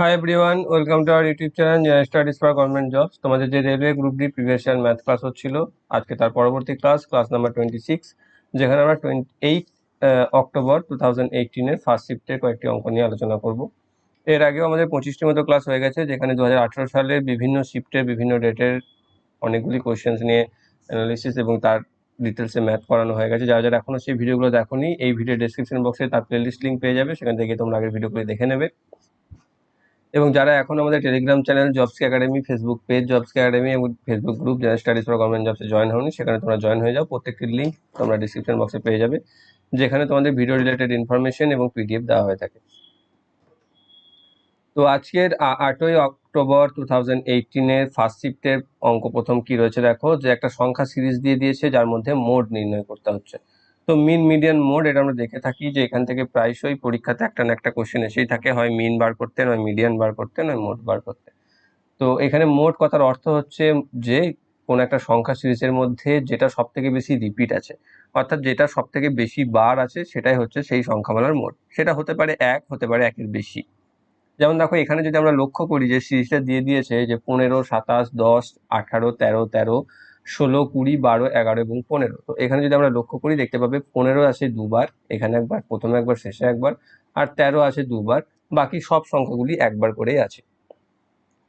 Hi everyone welcome to our YouTube channel studies for government jobs তোমাদের যে railway group D previous year math class হচ্ছিল, আজকে তার পরবর্তী class class number twenty six যেখানে আমরা twenty eight October two thousand এইটিনের first শিফটের কয়েকটি অঙ্ক নিয়ে আলোচনা করব। এর আগেও আমাদের পঁচিশটি মতো ক্লাস হয়ে গেছে, যেখানে দু হাজার আঠেরো সালের বিভিন্ন শিফটের বিভিন্ন ডেটের অনেকগুলি কোয়েশ্চেন্স নিয়ে অ্যানালিসিস এবং তার ডিটেলসে ম্যাথ করানো হয়ে গেছে। যারা যারা এখনও সেই ভিডিওগুলো দেখোনি, এই ভিডিও ডেসক্রিপশন বক্সে তার প্লেলিস্ট লিঙ্ক পেয়ে যাবে, সেখান থেকে তোমরা আগের ভিডিওগুলি দেখে নেবে। এবং যারা এখন আমাদের Telegram channel jobs academy Facebook page jobs academy এবং ফেসবুক গ্রুপ যারা স্টাডিজ ফর গভর্নমেন্ট জবসে জয়েন হওনি, সেখানে তোমরা জয়েন হয়ে যাও। প্রত্যেকটির লিঙ্ক তোমরা ডিসক্রিপশন বক্সে পেয়ে যাবে, যেখানে তোমাদের ভিডিও রিলেটেড ইনফরমেশন এবং পিডিএফ দেওয়া হয়ে থাকে। তো আজকের আটই অক্টোবর টু থাউজেন্ড এইটিনের ফার্স্ট শিফটের অঙ্ক প্রথম কি রয়েছে দেখো? যে একটা সংখ্যা সিরিজ দিয়ে দিয়েছে, যার মধ্যে মোড নির্ণয় করতে হচ্ছে। তো মিন মিডিয়ান মোড এটা আমরা দেখে থাকি যে এখান থেকে প্রায়শই পরীক্ষাতে একটা না একটা কোশ্চেন এসেই থাকে। হয় মিন বার করতে, নয় মিডিয়ান বার করতে, নয় মোড বার করতে। তো এখানে মোড কথার অর্থ হচ্ছে যে কোনো একটা সংখ্যা সিরিজের মধ্যে যেটা সব থেকে বেশি রিপিট আছে, অর্থাৎ যেটা সব থেকে বেশি বার আছে সেটাই হচ্ছে সেই সংখ্যামালার মোড সেটা হতে পারে এক, হতে পারে একের বেশি। যেমন দেখো, এখানে যদি আমরা লক্ষ্য করি যে সিরিজটা দিয়ে দিয়েছে যে পনেরো, সাতাশ, দশ, আঠারো, তেরো তেরো ষোলো, কুড়ি, বারো, এগারো এবং পনেরো। তো এখানে যদি আমরা লক্ষ্য করি, দেখতে পাবে পনেরো আছে দুবার, এখানে একবার, প্রথমে একবার, শেষে একবার, আর তেরো আছে দুবার, বাকি সব সংখ্যাগুলি একবার করেই আছে।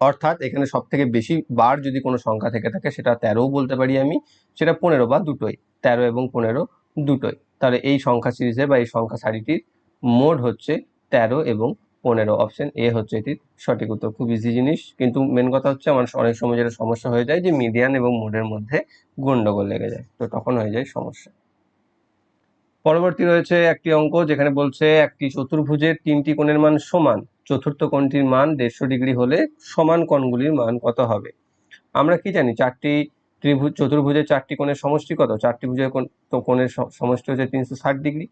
অর্থাৎ এখানে সব থেকে বেশি বার যদি কোনো সংখ্যা থেকে থাকে, সেটা তেরোও বলতে পারি আমি, সেটা পনেরো বা দুটোই, তেরো এবং পনেরো দুটোই। তাহলে এই সংখ্যা সিরিজে বা এই সংখ্যা সারিটির মোড হচ্ছে তেরো এবং পনেরো অপশন এ হচ্ছে এটির সঠিক উত্তর। খুব ইজি জিনিস, কিন্তু মেন কথা হচ্ছে আমার অনেক সময় যেটা সমস্যা হয়ে যায় যে মিডিয়ান এবং মোডের মধ্যে গন্ডগোল লেগে যায়, তো তখন হয়ে যায় সমস্যা। পরবর্তী রয়েছে একটি অঙ্ক যেখানে বলছে একটি চতুর্ভুজের তিনটি কোণের মান সমান, চতুর্থ কোণটির মান দেড়শো ডিগ্রি হলে সমান কোণগুলির মান কত হবে? আমরা কি জানি, চারটি ত্রিভুজ, চতুর্ভুজের চারটি কোণের সমষ্টি কত? চারটি ভুজের কোণের সমষ্টি হচ্ছে তিনশো ষাট ডিগ্রি।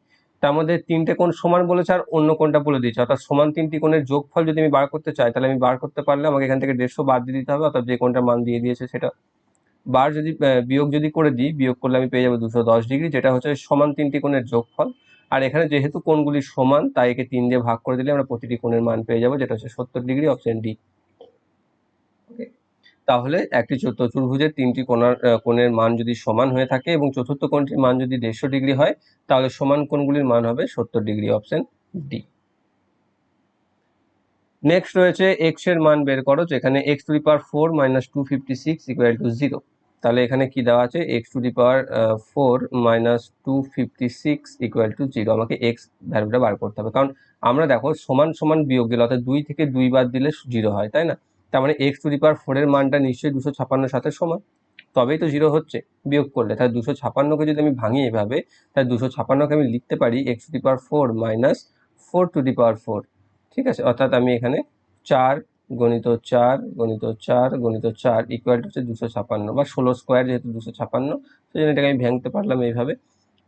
তার মধ্যে তিনটে কোণ সমান বলেছে আর অন্য কোণটা বলে দিয়েছে। অর্থাৎ সমান তিনটি কোণের যোগফল যদি আমি বার করতে চাই, তাহলে আমি বার করতে পারলে আমাকে এখান থেকে দেড়শো বাদ দিয়ে দিতে হবে, অর্থাৎ যে কোণটার মান দিয়ে দিয়েছে সেটা। বার যদি বিয়োগ যদি করে দিই, বিয়োগ করলে আমি পেয়ে যাব দুশো দশ ডিগ্রি, যেটা হচ্ছে সমান তিনটি কোণের যোগফল। আর এখানে যেহেতু কোণগুলি সমান, তাই একে তিন দিয়ে ভাগ করে দিলে আমরা প্রতিটি কোণের মান পেয়ে যাব, যেটা হচ্ছে সত্তর ডিগ্রি, অপশন ডি। তাহলে একটি চতুর- চতুর্ভুজের তিনটি কোণার কোণের মান যদি সমান হয়ে থাকে এবং চতুর্থ কোণটির মান যদি দেড়শো ডিগ্রি হয়, তাহলে সমান কোণগুলির মান হবে সত্তর ডিগ্রি অপশন ডি। নেক্সট রয়েছে এক্সের মান বের করো, যেখানে X to the power four minus two fifty six equal to zero তাহলে এখানে কি দেওয়া আছে? X to the power four minus two fifty six equal to zero আমাকে এক্স ভ্যালুটা বার করতে হবে। কারণ আমরা দেখো সমান সমান বিয়োগ গেলে অর্থাৎ দুই থেকে দুই বাদ দিলে জিরো হয়, তাই না? তার মানে এক্স টু দি পাওয়ার ফোরের মানটা নিশ্চয়ই দুশো ছাপান্নের সাথে সমান। তবেই তো জিরো হচ্ছে, বিয়োগ করলে। তাহলে দুশো ছাপান্নকে যদি আমি ভাঙি এভাবে, তাহলে দুশো ছাপান্নকে আমি লিখতে পারি X to the power four minus four to the power four ঠিক আছে? অর্থাৎ আমি এখানে চার গণিত চার গণিত চার গণিত চার ইকুয়াল হচ্ছে দুশো ছাপান্ন বা ষোলো স্কোয়ার যেহেতু দুশো ছাপান্ন সেই জন্য এটাকে আমি ভাঙতে পারলাম এইভাবে।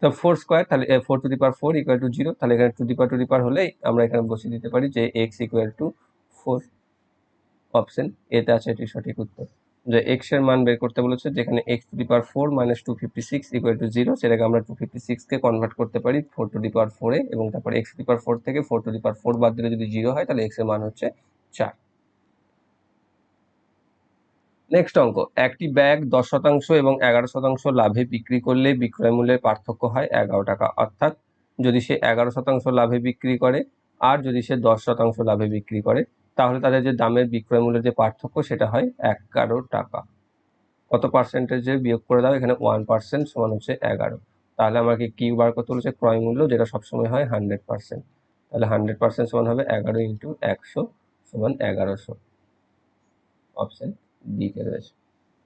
তো ফোর স্কোয়ার তাহলে four to the power four equal to zero তাহলে এখানে two the power two the পাওয়ার হলেই আমরা এখানে বসিয়ে দিতে পারি যে X equal to four option, এতে আছে এটি সঠিক উত্তর। যে এক্সের মান বের করতে বলেছে, যেখানে X to the power four minus two fifty six equal to zero সেটাকে আমরা টু ফিফটি সিক্সকে কনভার্ট করতে পারি ফোর টু দি পাওয়ার ফোরে এবং তারপর X to the power four থেকে four to the power four বাদ দিলে যদি জিরো হয়, তাহলে এক্সের মান হচ্ছে চার। নেক্সট অঙ্ক, একটি ব্যাগ দশ শতাংশ এবং এগারো শতাংশ লাভে বিক্রি করলে বিক্রয় মূল্যের পার্থক্য হয় এগারো টাকা। অর্থাৎ যদি সে এগারো শতাংশ লাভে বিক্রি করে, আর যদি সে দশ শতাংশ লাভে বিক্রি করে তাহলে তাদের যে দামের বিক্রয় মূল্যের যে পার্থক্য সেটা হয় এক এগারো টাকা। কত পার্সেন্টেজে বিয়োগ করে দাও? এখানে ওয়ান পার্সেন্ট সমান হচ্ছে এগারো। তাহলে আমাকে কিউ বার করতে বলেছে? ক্রয় মূল্য, যেটা সবসময় হয় হান্ড্রেড পার্সেন্ট তাহলে হান্ড্রেড পার্সেন্ট সমান হবে এগারো ইন্টু একশো সমান এগারোশো। অপশান ডিতে রয়েছে।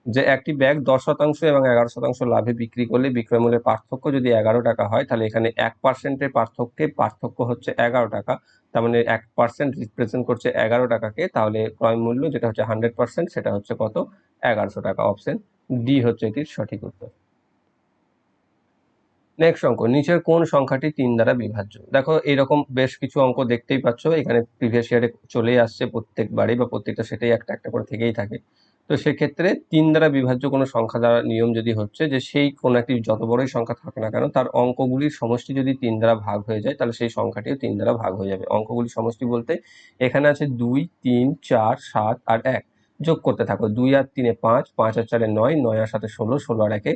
যে একটি ব্যাগ দশ শতাংশ এবং এগারো শতাংশ লাভে বিক্রি করলে বিক্রয় মূল্যের পার্থক্য যদি এগারো টাকা হয়, তাহলে এখানে এক পার্সেন্টের পার্থক্যে পার্থক্য হচ্ছে এগারো টাকা। তার মানে এক পার্সেন্ট রিপ্রেজেন্ট করছে এগারো টাকাকে, তাহলে ক্রয় মূল্য যেটা হচ্ছে হান্ড্রেড পার্সেন্ট সেটা হচ্ছে কত? এগারোশো টাকা। অপশন ডি হচ্ছে এটির সঠিক উত্তর। নেক্সট অঙ্ক, নিচের কোন সংখ্যাটি তিন দ্বারা বিভাজ্য? দেখো, এরকম বেশ কিছু অঙ্ক দেখতেই পাচ্ছ। এখানে প্রিভিয়াস ইয়ারে চলেই আসছে প্রত্যেকবারই বা প্রত্যেকটা সেটাই একটা একটা করে থেকেই থাকে। তো সেক্ষেত্রে তিন দ্বারা বিভাজ্য কোনো সংখ্যা দ্বারা নিয়ম যদি হচ্ছে যে সেই কোনো একটি যত বড়ই সংখ্যা থাকে না কেন, তার অঙ্কগুলির সমষ্টি যদি তিন দ্বারা ভাগ হয়ে যায়, তাহলে সেই সংখ্যাটিও তিন দ্বারা ভাগ হয়ে যাবে। অঙ্কগুলির সমষ্টি বলতে এখানে আছে দুই, তিন, চার, সাত আর এক। যোগ করতে থাকো, দুই আর তিনে পাঁচ পাঁচ আর চারে নয় নয় আর সাথে ষোলো ষোলো আর একে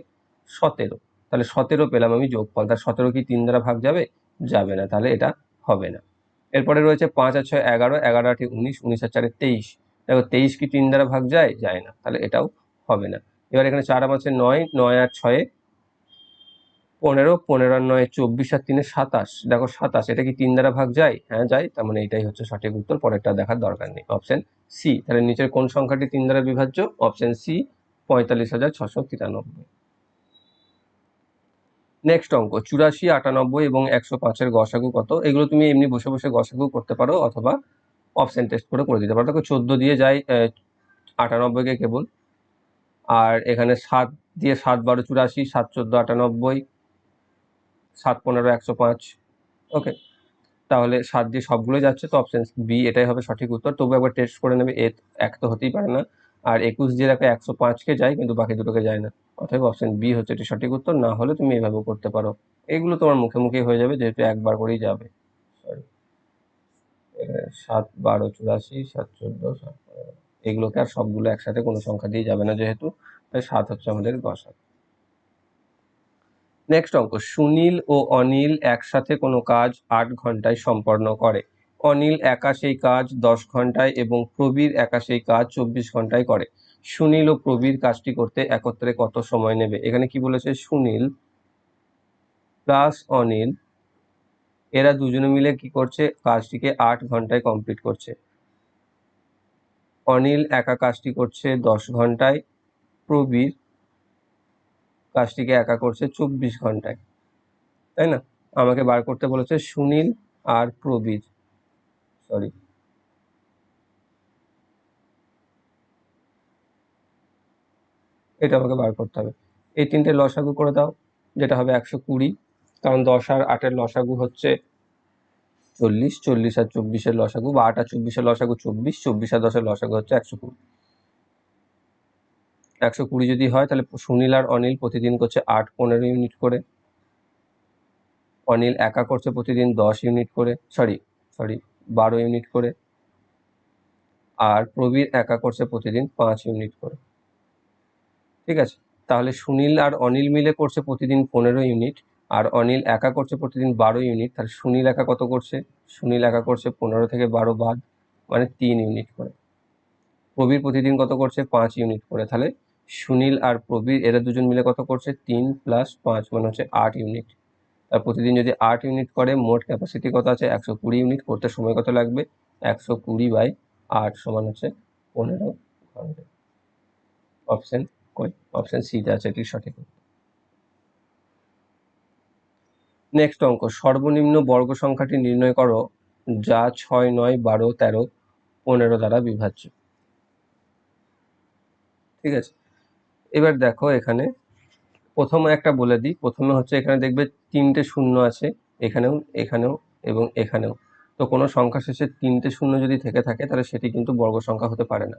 সতেরো। তাহলে সতেরো পেলাম আমি যোগফল তার সতেরো কি তিন দ্বারা ভাগ যাবে? যাবে না, তাহলে এটা হবে না। এরপরে রয়েছে পাঁচ আর ছয়, এগারো এগারো আটে উনিশ উনিশ আর চারে তেইশ। দেখো তেইশ কি তিন দ্বারা ভাগ যায়? যায় না। তাহলে এটাও হবে না। এবার এখানে চার আছে নয় নয় আর ছয়ে পনেরো পনেরো আর নয় চব্বিশ আর তিনে সাতাশ। দেখো সাতাশ, এটা কি তিন দ্বারা ভাগ যায়? হ্যাঁ যায়। তার মানে এটাই হচ্ছে সঠিক উত্তর, পরেরটা দেখার দরকার নেই। অপশন সি তাহলে নিচের কোন সংখ্যাটি তিন দ্বারা বিভাজ্য? অপশন সি পঁয়তাল্লিশ হাজার ছশো তিরানব্বই। নেক্সট অঙ্ক, চুরাশি, আটানব্বই এবং একশো পাঁচের গসাগু কত? এগুলো তুমি এমনি বসে বসে গসাগু করতে পারো অথবা অপশন টেস্ট করে করে দিতে পারো। দেখো চোদ্দ দিয়ে যায় আটানব্বইকে কেবল। আর এখানে সাত দিয়ে সাত বারো চুরাশি, সাত চোদ্দ আটানব্বই, সাত পনেরো একশো পাঁচ। ওকে? তাহলে সাত দিয়ে সবগুলোই যাচ্ছে, তো অপশান বি এটাই হবে সঠিক উত্তর। তবু একবার টেস্ট করে নেবে, এ এক তো হতেই পারে না। আর একুশ দিয়ে দেখো একশো পাঁচকে যায়, কিন্তু বাকি দুটোকে যায় না। অতএব অপশান বি হচ্ছে এটি সঠিক উত্তর। না হলে তুমি এভাবেও করতে পারো। এগুলো তোমার মুখে মুখে হয়ে যাবে, যেহেতু একবার করেই যাবে। সাত বারো চুরাশি সাত চোদ্দ সাত এগুলোকে আর সবগুলো একসাথে কোনো সংখ্যা দিয়ে যাবে না, যেহেতু তাই সাত হচ্ছে আমাদের গসা নেক্সট অঙ্ক, সুনীল ও অনিল একসাথে কোনো কাজ আট ঘন্টায় সম্পন্ন করে। অনিল একা সেই কাজ দশ ঘন্টায় এবং প্রবীর একা সেই কাজ চব্বিশ ঘন্টায় করে। সুনীল ও প্রবীর কাজটি করতে একত্রে কত সময় নেবে? এখানে কি বলেছে? সুনীল প্লাস অনিল এরা দুজনে মিলে কি করছে? কাজটিকে আট ঘন্টায় কমপ্লিট করছে। অনিল একা কাজটি করছে দশ ঘন্টায়। প্রবীর কাজটিকে একা করছে চব্বিশ ঘন্টায়। তাই না? আমাকে বার করতে বলেছে সুনীল আর প্রবীর। সরি এটা আমাকে বার করতে হবে। এই তিনটে লসাগু করে দাও, যেটা হবে একশো কুড়ি। কারণ দশ আর আটের লসাগু হচ্ছে চল্লিশ চল্লিশ আর চব্বিশের লসাগু বা আট আর চব্বিশের লসাগু চব্বিশ চব্বিশ আর দশের লসাগু হচ্ছে একশো কুড়ি। একশো কুড়ি যদি হয় তাহলে সুনীল আর অনিল প্রতিদিন করছে আট, পনেরো ইউনিট করে। অনিল একা করছে প্রতিদিন দশ ইউনিট করে, সরি সরি, বারো ইউনিট করে। আর প্রবীর একা করছে প্রতিদিন পাঁচ ইউনিট করে। ঠিক আছে? তাহলে সুনীল আর অনিল মিলে করছে প্রতিদিন পনেরো ইউনিট। আর অনিল একা করছে প্রতিদিন বারো ইউনিট তাহলে সুনীল একা কত করছে? সুনীল একা করছে পনেরো থেকে বারো বাদ মানে তিন ইউনিট করে। প্রবীর প্রতিদিন কত করছে? পাঁচ ইউনিট করে। তাহলে সুনীল আর প্রবীর, এরা দুজন মিলে কত করছে? তিন প্লাস পাঁচ মানে হচ্ছে আট ইউনিট আর প্রতিদিন যদি আট ইউনিট করে, মোট ক্যাপাসিটি কত আছে? একশো কুড়ি ইউনিট করতে সময় কত লাগবে? একশো কুড়ি বাই আট সমান হচ্ছে পনেরো ঘণ্টা অপশন কই? অপশন সিতে আছে এটি সঠিক। নেক্সট অঙ্ক, সর্বনিম্ন বর্গ সংখ্যাটি নির্ণয় করো, যা ছয়, নয়, বারো, তেরো, পনেরো দ্বারা বিভাজ্য। ঠিক আছে? এবার দেখো এখানে, প্রথমে একটা বলে দিই, প্রথমে হচ্ছে এখানে দেখবে তিনটে শূন্য আছে, এখানেও এখানেও এবং এখানেও। তো কোনো সংখ্যা শেষে তিনটে শূন্য যদি থেকে থাকে, তাহলে সেটি কিন্তু বর্গ সংখ্যা হতে পারে না।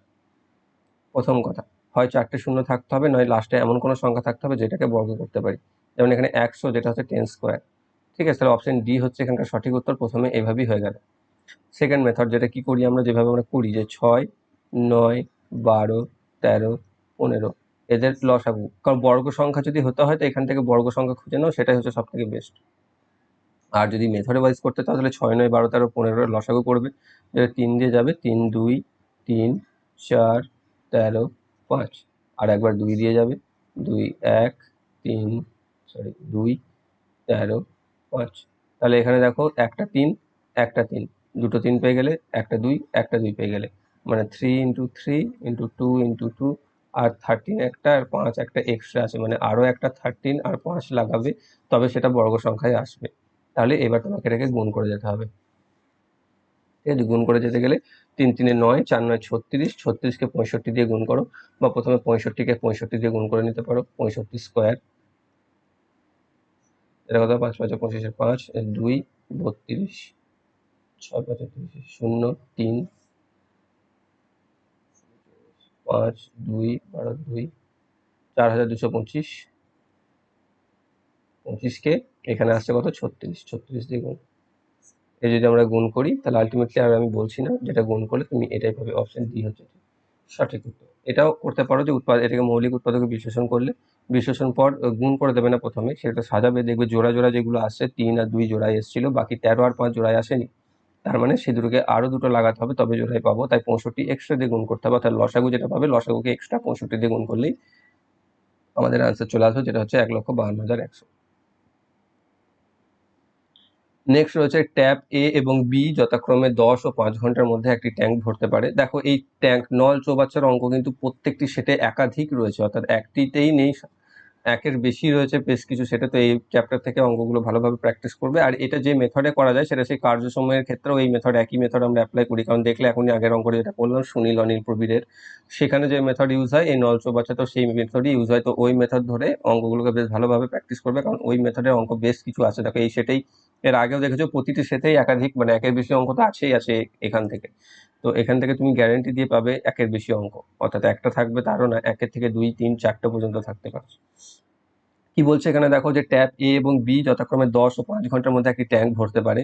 প্রথম কথা, হয় চারটে শূন্য থাকতে হবে, নয় লাস্টে এমন কোনো সংখ্যা থাকতে হবে যেটাকে বর্গ করতে পারি। যেমন এখানে একশো, যেটা হচ্ছে টেন স্কোয়ার। ঠিক আছে, তাহলে অপশন ডি হচ্ছে এখানকার সঠিক উত্তর, প্রথমে এভাবেই হয়ে গেল সেকেন্ড মেথড যেটা কি করি আমরা, যেভাবে আমরা করি, যে ছয়, নয়, বারো, তেরো, পনেরো, এদের লসাগু কারণ বর্গ সংখ্যা যদি হতে হয়, তো এখান থেকে বর্গ সংখ্যা খুঁজে নাও, সেটাই হচ্ছে সব থেকে বেস্ট আর যদি মেথডে ওয়াইজ করতে চাও, তাহলে ছয়, নয়, বারো, তেরো, পনেরো লসাগু করবে। যেটা তিন দিয়ে যাবে, তিন, দুই, তিন, চার, তেরো, পাঁচ। আর একবার দুই দিয়ে যাবে, দুই, এক, তিন সরি দুই, তেরো পাঁচ। তাহলে এখানে দেখো একটা তিন একটা তিন। দুটো তিন পেয়ে গেলে, একটা দুই একটা দুই পেয়ে গেলে। মানে three into three into two into two আর থার্টিন একটা, আর পাঁচ একটা এক্সট্রা আছে। মানে আরও একটা থার্টিন আর পাঁচ লাগাবে, তবে সেটা বর্গ সংখ্যায় আসবে। তাহলে এবার তোমাকে এটাকে গুণ করে যেতে হবে। ঠিক আছে? গুণ করে যেতে গেলে তিন তিনে নয়, চার নয় ছত্রিশ, ছত্রিশকে পঁয়ষট্টি দিয়ে গুণ করো, বা প্রথমে পঁয়ষট্টিকে পঁয়ষট্টি দিয়ে গুণ করে নিতে পারো, পঁয়ষট্টি স্কোয়ার এটা কথা পাঁচ পাঁচ, পঁচিশে, পাঁচ দুই, বত্রিশ, ছয়, পাঁচ, তিরিশ, শূন্য, তিন, পাঁচ, দুই, বারো, দুই, চার হাজার দুশো পঁচিশ, পঁচিশকে এখানে আসছে কত? ছত্রিশ ছত্রিশ দিয়ে গুণ। এ যদি আমরা গুণ করি, তাহলে আলটিমেটলি আর আমি বলছি না, যেটা গুণ করলে তুমি এটাই পাবে অপশন ডি হচ্ছে সঠিক উত্তর। এটাও করতে পারো যে উৎপাদ এটাকে মৌলিক উৎপাদকে বিশ্লেষণ করলে বিশ্লেষণ পর গুণ করে দেবে না প্রথমে, সেটা সাজাবে, দেখবে জোড়া জোড়া যেগুলো আসছে, তিন আর দুই জোড়ায় এসেছিল, বাকি তেরো আর পাঁচ জোড়ায় আসেনি। তার মানে সে দুটোকে আরও দুটো লাগাতে হবে, তবে জোড়ায় পাবো, তাই পঁয়ষট্টি এক্সট্রা দিয়ে গুণ করতে হবে, অর্থাৎ লসাগু যেটা পাবে, লসাগুকে এক্সট্রা পঁয়ষট্টি দিয়ে গুণ করলেই আমাদের আনসার চলে আসবে, যেটা হচ্ছে এক লক্ষ বাহান্ন হাজার একশো। নেক্সট রয়েছে ট্যাপ এ এবং বি যথাক্রমে দশ ও পাঁচ ঘণ্টার মধ্যে একটি ট্যাঙ্ক ভরতে পারে। দেখো, এই ট্যাঙ্ক নল চৌবাচ্চার অঙ্ক কিন্তু প্রত্যেকটি সেটে একাধিক রয়েছে, অর্থাৎ একটিতেই নেই একের বেশি রয়েছে বেশ কিছু, সেটা তো এই চ্যাপ্টার থেকে অঙ্কগুলো ভালোভাবে প্র্যাকটিস করবে। আর এটা যে মেথডে করা যায়, সেটা সেই কার্য সময়ের ক্ষেত্রেও এই মেথড একই মেথড আমরা অ্যাপ্লাই করি। কারণ দেখলে এখনই আগের অঙ্ক যেটা করলাম সুনীল, অনিল প্রবীরের, সেখানে যে মেথড ইউজ হয়, এই নল চৌবাচ্চা তো সেই মেথডই ইউজ হয়। তো ওই মেথড ধরে অঙ্কগুলোকে বেশ ভালোভাবে প্র্যাকটিস করবে। কারণ ওই মেথডের অঙ্ক বেশ কিছু আছে। দেখো এই সেটাই, এর আগেও দেখেছ, প্রতিটি সেটেই একাধিক মানে একের বেশি অঙ্ক তো আছেই, আছে এখান থেকে। তো এখান থেকে তুমি গ্যারেন্টি দিয়ে পাবে একের বেশি অঙ্ক। অর্থাৎ একটা থাকবে তারও না, একের থেকে দুই, তিন, চারটে পর্যন্ত থাকতে পারে। কি বলছে এখানে দেখো যে ট্যাপ এ এবং বি যথাক্রমে দশ ও পাঁচ ঘণ্টার মধ্যে একটি ট্যাঙ্ক ভরতে পারে।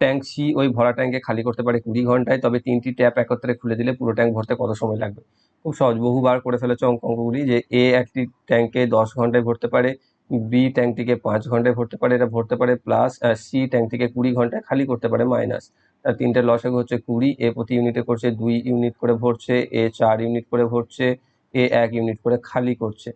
ট্যাঙ্ক সি ওই ভরা ট্যাঙ্কে খালি করতে পারে কুড়ি ঘন্টায়, তবে তিনটি ট্যাপ একত্রে খুলে দিলে পুরো ট্যাঙ্ক ভরতে কত সময় লাগবে? খুব সহজ, বহুবার করে ফেলেছে অঙ্ক অঙ্কগুলি যে এ একটি ট্যাঙ্কে দশ ঘন্টায় ভরতে পারে বি ট্যাঙ্কটিকে পাঁচ ঘন্টায় ভরতে পারে, এটা ভরতে পারে প্লাস সি ট্যাঙ্কটিকে কুড়ি ঘন্টায় খালি করতে পারে মাইনাস তিনটে লসাগু হচ্ছে কুড়ি, এ প্রতি ইউনিটে করছে দুই ইউনিট করে ভরছে, এ চার ইউনিট করে ভরছে, এ এক ইউনিট করে খালি করছে।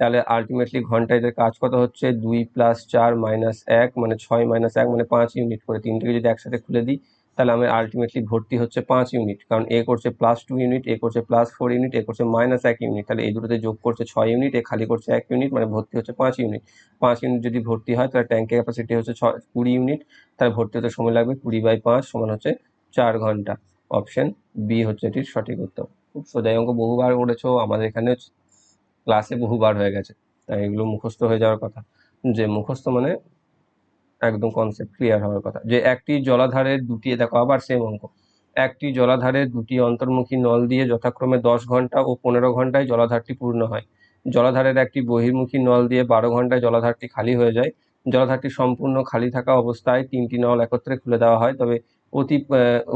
তাহলে আলটিমেটলি ঘন্টায় এদের কাজ কত হচ্ছে? দুই প্লাস চার মাইনাস এক মানে ছয় মাইনাস এক মানে পাঁচ ইউনিট করে। তিনটেকে যদি একসাথে খুলে দিই তাহলে আমার আলটিমেটলি ভর্তি হচ্ছে পাঁচ ইউনিট কারণ এ করছে প্লাস টু ইউনিট এ করছে প্লাস ফোর ইউনিট এ করছে মাইনাস এক ইউনিট তাহলে এই দুটোতে যোগ করছে ছয় ইউনিট এ খালি করছে এক ইউনিট মানে ভর্তি হচ্ছে পাঁচ ইউনিট পাঁচ ইউনিট যদি ভর্তি হয়, তাহলে ট্যাঙ্কের ক্যাপাসিটি হচ্ছে ছয়, কুড়ি ইউনিট তাহলে ভর্তি হতে সময় লাগবে কুড়ি বাই পাঁচ সমান হচ্ছে চার ঘণ্টা। অপশন বি হচ্ছে এটির সঠিক উত্তর। খুব সোজাই অঙ্ক বহুবার করেছ, আমাদের এখানে ক্লাসে বহুবার হয়ে গেছে, তাই এগুলো মুখস্থ হয়ে যাওয়ার কথা। যে মুখস্থ মানে একদম কনসেপ্ট ক্লিয়ার হওয়ার কথা। যে একটি জলাধারের দুটি দেখো আবার সেম অঙ্ক। একটি জলাধারের দুটি অন্তর্মুখী নল দিয়ে যথাক্রমে দশ ঘণ্টা ও পনেরো ঘন্টায় জলাধারটি পূর্ণ হয়। জলাধারের একটি বহির্মুখী নল দিয়ে বারো ঘন্টায় জলাধারটি খালি হয়ে যায়। জলাধারটি সম্পূর্ণ খালি থাকা অবস্থায় তিনটি নল একত্রে খুলে দেওয়া হয়। তবে অতি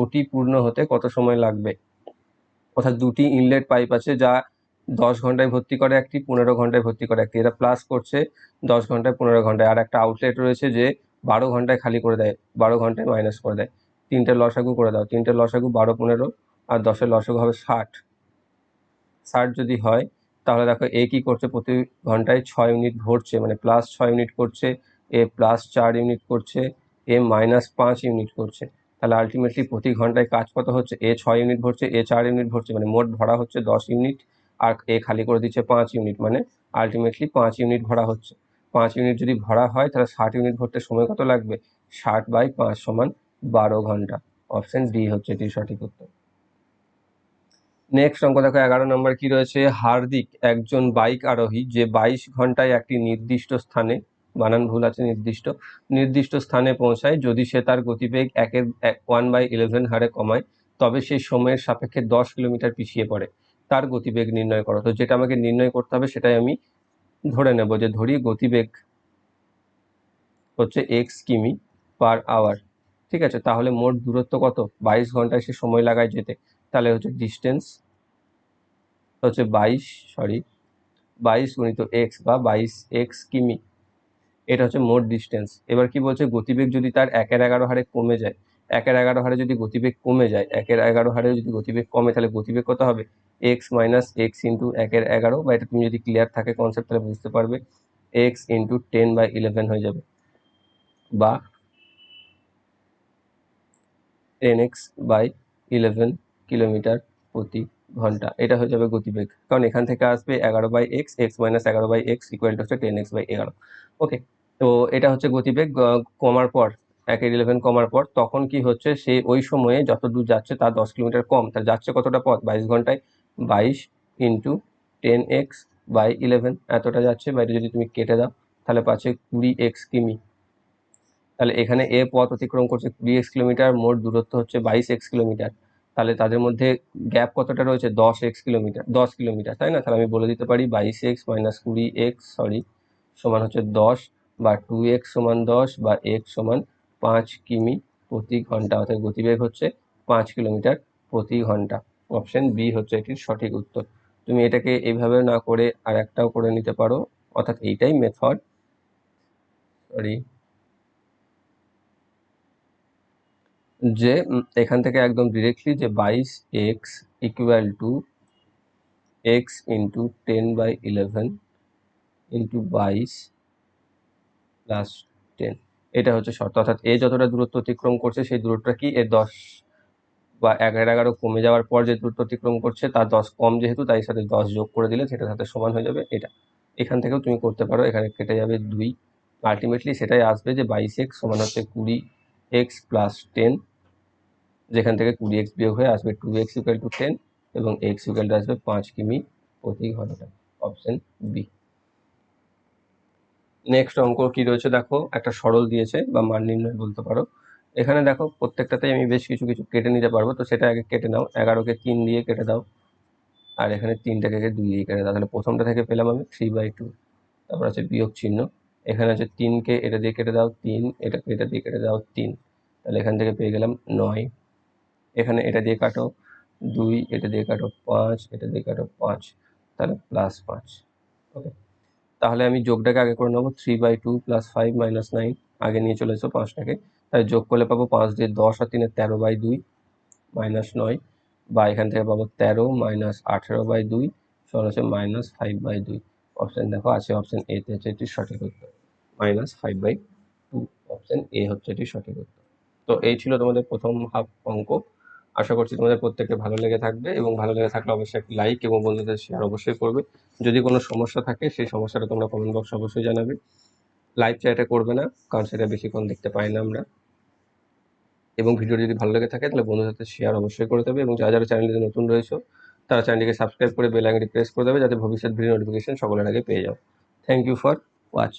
ওটি পূর্ণ হতে কত সময় লাগবে? অর্থাৎ দুটি ইনলেট পাইপ আছে যা দশ ঘন্টায় ভর্তি করে একটি, পনেরো ঘন্টায় ভর্তি করে একটি। এটা প্লাস করছে দশ ঘন্টায়, পনেরো ঘন্টায়। আর একটা আউটলেট রয়েছে যে বারো ঘন্টায় খালি করে দেয়, বারো ঘন্টায় মাইনাস করে দেয়। তিনটে লসাগু করে দাও, তিনটে লসাগু বারো, পনেরো আর দশের লসাগু হবে ষাট। ষাট যদি হয়, তাহলে দেখো এ কী করছে, প্রতি ঘন্টায় ছয় ইউনিট ভরছে মানে প্লাস ছয় ইউনিট করছে, এ প্লাস চার ইউনিট করছে, এ মাইনাস পাঁচ ইউনিট করছে। তাহলে আলটিমেটলি প্রতি ঘন্টায় কাজ কত হচ্ছে? এ ছয় ইউনিট ভরছে, এ চার ইউনিট ভরছে মানে মোট ভরা হচ্ছে দশ ইউনিট আর এ খালি করে দিচ্ছে পাঁচ ইউনিট মানে আলটিমেটলি পাঁচ ইউনিট ভরা হচ্ছে। পাঁচ ইউনিট যদি ভরা হয়, তাহলে ষাট ইউনিট ভরতে সময় কত লাগবে? ষাট বাই পাঁচ সমান বারো ঘণ্টা। অপশন ডি হচ্ছে এটির সঠিক উত্তর। নেক্সট অঙ্ক দেখো, এগারো নম্বর কি রয়েছে? হার্দিক একজন বাইক আরোহী, যে বাইশ ঘন্টায় একটি নির্দিষ্ট স্থানে, বানান ভুল আছে নির্দিষ্ট নির্দিষ্ট স্থানে পৌঁছায়। যদি সে তার গতিবেগ একের ওয়ান বাই ইলেভেন হারে কমায়, তবে সেই সময়ের সাপেক্ষে দশ কিলোমিটার পিছিয়ে পড়ে। তার গতিবেগ নির্ণয় করো। তো যেটা আমাকে নির্ণয় করতে হবে, সেটাই আমি ধরে নেব যে ধরি গতিবেগ হচ্ছে এক্স কিমি পার আওয়ার ঠিক আছে? তাহলে মোট দূরত্ব কত? বাইশ ঘন্টায় সে সময় লাগায় যেতে। তাহলে হচ্ছে ডিস্টেন্স হচ্ছে বাইশ সরি বাইশ গুণিত এক্স বা বাইশ এক্স কিমি। এটা হচ্ছে মোট ডিস্টেন্স এবার কি বলছে? গতিবেগ যদি তার একের এগারো হারে কমে যায়, একের এগারো হারে যদি গতিবেগ কমে যায়, একের এগারো হারে যদি গতিবেগ কমে, তাহলে গতিবেগ কত হবে? এক্স মাইনাস এক্স ইন্টু একের এগারো, বা এটা তুমি যদি ক্লিয়ার থাকে কনসেপ্ট তাহলে বুঝতে পারবে x into ten by eleven হয়ে যাবে। বা ten x by eleven kilometre প্রতি ঘণ্টা, এটা হয়ে যাবে গতিবেগ। কারণ এখান থেকে আসবে এগারো বাই এক্স এক্স মাইনাস এগারো বাই এক্স ইকুয়াল টু হচ্ছে টেন এক্স বাই এগারো। ওকে তো এটা হচ্ছে গতিবেগ কমার পর, একের ইলেভেন কমার পর, তখন কি হচ্ছে, সে ওই সময়ে যত দূর যাচ্ছে তার দশ কিলোমিটার কম। তার যাচ্ছে কতটা পথ? বাইশ ঘন্টায়। বাইশ into ten x by eleven এতটা যাচ্ছে বাইরে যদি তুমি কেটে দাও, তাহলে পাচ্ছে কুড়ি এক্স কিমি। তাহলে এখানে এ পথ অতিক্রম করছে কুড়ি এক্স কিলোমিটার, মোট দূরত্ব হচ্ছে বাইশ এক্স কিলোমিটার। তাহলে তাদের মধ্যে গ্যাপ কতটা রয়েছে? দশ এক্স কিলোমিটার, দশ কিলোমিটার, তাই না? তাহলে আমি বলে দিতে পারি বাইশ এক্স মাইনাস কুড়ি এক্স, সরি, সমান হচ্ছে দশ, বা টু এক্স সমান দশ, বা এক্স সমান পাঁচ কিমি প্রতি ঘণ্টা। অর্থাৎ গতিবেগ হচ্ছে পাঁচ কিলোমিটার প্রতি ঘণ্টা। অপশন বি হচ্ছে এটির সঠিক উত্তর। তুমি এটাকে এইভাবে না করে আর একটাও করে নিতে পারো। অর্থাৎ এইটাই মেথড সরি যে এখান থেকে একদম ডিরেক্টলি যে বাইশ x equal to x into ten by eleven into বাইশ প্লাস টেন এটা হচ্ছে শর্ত। অর্থাৎ এ যতটা দূরত্ব অতিক্রম করছে, সেই দূরত্বটা কি? এর দশ বা এগারো এগারো কমে যাওয়ার পর যে দূরত্ব অতিক্রম করছে, তার দশ কম যেহেতু, তাই সাথে দশ যোগ করে দিলে সেটার সাথে সমান হয়ে যাবে এটা। এখান থেকেও তুমি করতে পারো, এখানে কেটে যাবে দুই। আলটিমেটলি সেটাই আসবে যে বাইশ এক্স সমান হচ্ছে কুড়ি এক্স প্লাস টেন যেখান থেকে কুড়ি এক্স বিয়োগ হয়ে আসবে two x equal to ten এবং এক্স ইকুয়াল টু আসবে পাঁচ কিমি প্রতি ঘণ্টা। অপশন বি নেক্সট অঙ্ক কি রয়েছে দেখো, একটা সরল দিয়েছে বা মান নির্ণয় বলতে পারো। এখানে দেখো প্রত্যেকটাতেই আমি বেশ কিছু কিছু কেটে নিতে পারব। তো সেটা আগে কেটে নাও। এগারোকে তিন দিয়ে কেটে দাও। আর এখানে তিনটাকে দুই দিয়ে কেটে দাও। তাহলে প্রথমটা থেকে পেলাম আমি থ্রি বাই টু তারপর আছে বিয়োগ চিহ্ন। এখানে আছে তিনকে এটা দিয়ে কেটে দাও তিন এটাকে এটা দিয়ে কেটে দাও তিন। তাহলে এখান থেকে পেয়ে গেলাম নয়। এখানে এটা দিয়ে কাটো দুই, এটা দিয়ে কাটো পাঁচ, এটা দিয়ে কাটো পাঁচ। তাহলে প্লাস পাঁচ। ওকে তাহলে আমি যোগটাকে আগে করে নেব। Three by two plus five minus nine আগে নিয়ে চলে এসো পাঁচটাকে। যোগ করলে পাবো পাঁচ দিয়ে দশ আর তিনে তেরো বাই দুই মাইনাস নয়। বা এখান থেকে পাবো তেরো মাইনাস আঠেরো বাই দুই সমান হচ্ছে মাইনাস ফাইভ বাই দুই। অপশান দেখো আছে অপশান এতে হচ্ছে এটির সঠিক উত্তর। Minus five by two option A হচ্ছে এটির সঠিক উত্তর। তো এই ছিল তোমাদের প্রথম হাফ অঙ্ক। আশা করছি তোমাদের প্রত্যেককে ভালো লেগে থাকবে এবং ভালো লেগে থাকলে অবশ্যই একটি লাইক এবং বন্ধুদের শেয়ার অবশ্যই করবে। যদি কোনো সমস্যা থাকে সেই সমস্যাটা তোমরা কমেন্ট বক্সে অবশ্যই জানাবে। লাইভ চ্যাটে করবে না, কারণ সেটা বেশিক্ষণ দেখতে পাই না আমরা। এবং ভিডিও যদি ভালো লেগে থাকে, তাহলে বন্ধুদের সাথে শেয়ার অবশ্যই করে দেবে এবং যারা যারা চ্যানেলে নতুন রয়েছে, তারা চ্যানেলটিকে সাবস্ক্রাইব করে বেল আইকনটি প্রেস করে দেবে যাতে ভবিষ্যৎ ভিডিও নোটিফিকেশন সকলের আগে পেয়ে যাও। Thank you for watch